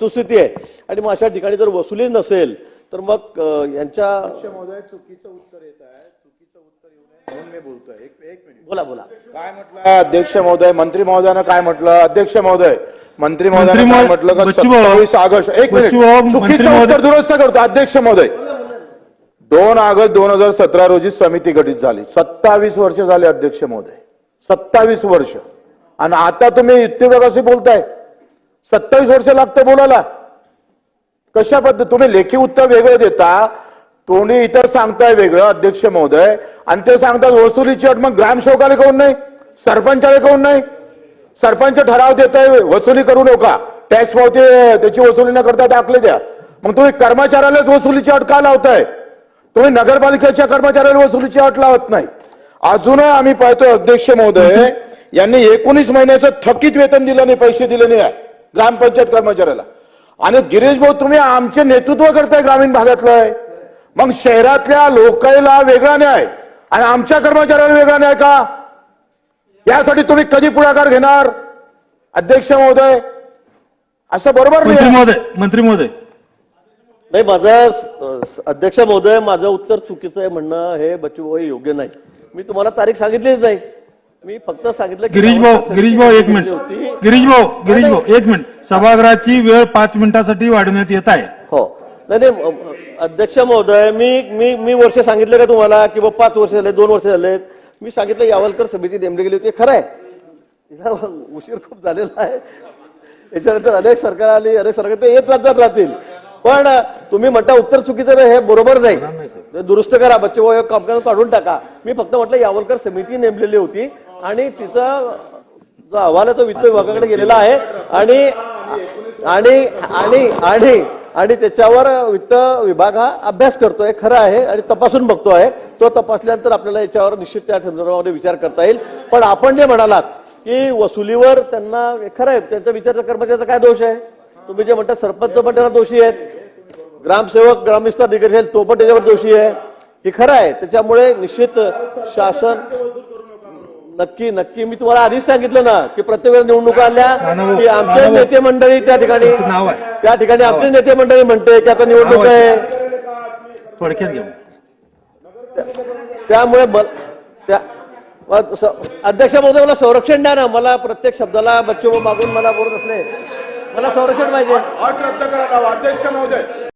सुस्थिती आहे. आणि मग अशा ठिकाणी जर वसुली नसेल तर मग यांच्या अध्यक्ष महोदय चुकीचं उत्तर येत आहे. चुकीचं उत्तर येऊ नये म्हणून मी बोलतोय. एक एक मिनिट. बोला बोला. काय म्हटलं? अध्यक्ष महोदय मंत्री महोदयानं काय म्हटलं? अध्यक्ष महोदय मंत्री महोदयानं काय म्हटलं का सत्तावीस ऑगस्ट एक मिनिट. चुकीचं उत्तर दुरुस्त करतो. अध्यक्ष महोदय दोन ऑगस्ट दोन हजार सतरा रोजी समिती गठीत झाली. सत्तावीस वर्ष झाले अध्यक्ष महोदय सत्तावीस वर्ष. आणि आता तुम्ही युक्तिवादाशी बोलताय. सत्तावीस वर्ष लागतं बोलायला. कशा पद्धत तुम्ही लेखी उत्तर वेगळं देता तुम्ही इतर सांगताय वेगळं अध्यक्ष महोदय आणि ते सांगतात वसुलीची अट मग ग्रामसेवकाला काऊन नाही? सरपंचाला काऊन नाही? सरपंच ठराव देत आहे वसुली करू नका. टॅक्स पावते त्याची वसुली न करता दाखले द्या. मग तुम्ही कर्मचाऱ्यालाच वसुलीची अट का लावताय? तुम्ही नगरपालिकेच्या कर्मचाऱ्याला वसुलीची अट लावत नाही. अजूनही आम्ही पाहतो अध्यक्ष महोदय यांनी एकोणीस महिन्याचं थकीत वेतन दिलं नाही पैसे दिले नाही. आहे ग्रामपंचायत कर्मचाऱ्याला. आणि गिरीश भाऊ तुम्ही आमचे नेतृत्व करताय ग्रामीण भागातलं आहे मग शहरातल्या लोकांना वेगळा न्याय आणि आमच्या कर्मचाऱ्याला वेगळा न्याय का? यासाठी तुम्ही कधी पुढाकार घेणार? अध्यक्ष महोदय असं बरोबर नाही. मंत्री आहे. महोदय मंत्री महोदय. नाही माझं अध्यक्ष महोदय माझं उत्तर चुकीचं आहे म्हणणं हे बच्चू भाऊ योग्य नाही. मी तुम्हाला तारीख सांगितलीच नाही. मी फक्त सांगितलं गिरीश भाऊ गिरीश भाऊ एक मिनिट. होती. गिरीश भाऊ गिरीश भाऊ एक मिनिट. सभागृहाची वेळ पाच मिनिटासाठी वाढवण्यात येत आहे. हो. नाही अध्यक्ष महोदय मी मी मी वर्ष सांगितले का तुम्हाला की बा पाच वर्ष झाले दोन वर्ष झालेत मी सांगितलं यावलकर समिती नेमली गेली होती. खरं आहे. उशीर खूप झालेला आहे. याच्यानंतर अनेक सरकार आली अनेक सरकार ते येत राज्यात राहतील. पण तुम्ही म्हणता उत्तर चुकीचं नाही, हे बरोबर ते दुरुस्त करा बच्चे कामकाज काढून टाका. मी फक्त म्हटलं यावलकर समिती नेमलेली होती. आणि तिचा जो अहवाल आहे तो वित्त विभागाकडे गेलेला आहे. आणि आणि आणि आणि आणि त्याच्यावर वित्त विभाग हा अभ्यास करतोय खरं आहे आणि तपासून बघतो आहे. तो तपासल्यानंतर आपल्याला याच्यावर निश्चित त्या संदर्भामध्ये विचार करता येईल. पण आपण जे म्हणालात की वसुलीवर त्यांना खरं आहे त्यांचा विचार कर्मचाऱ्याचा काय दोष आहे? तुम्ही जे म्हणता सरपंच पण त्याला दोषी आहेत. ग्रामसेवक ग्रामविस्तार अधिकारी तो पण त्याच्यावर दोषी आहे. हे खरं आहे. त्याच्यामुळे निश्चित शासन नक्की नक्की. मी तुम्हाला आधीच सांगितलं ना की प्रत्येक वेळेस निवडणुका आल्या की आमचे. नेते मंडळी त्या ठिकाणी त्याचं नाव आहे. त्या ठिकाणी आमचे नेते मंडळी म्हणते की आता निवडणूक नाव आहे. थोडक्यात घ्या. त्यामुळे अध्यक्ष महोदय मला संरक्षण द्या ना. मला प्रत्येक शब्दाला बच्चू मागून मला बोलत असले. मला संरक्षण पाहिजे. अध्यक्ष महोदय.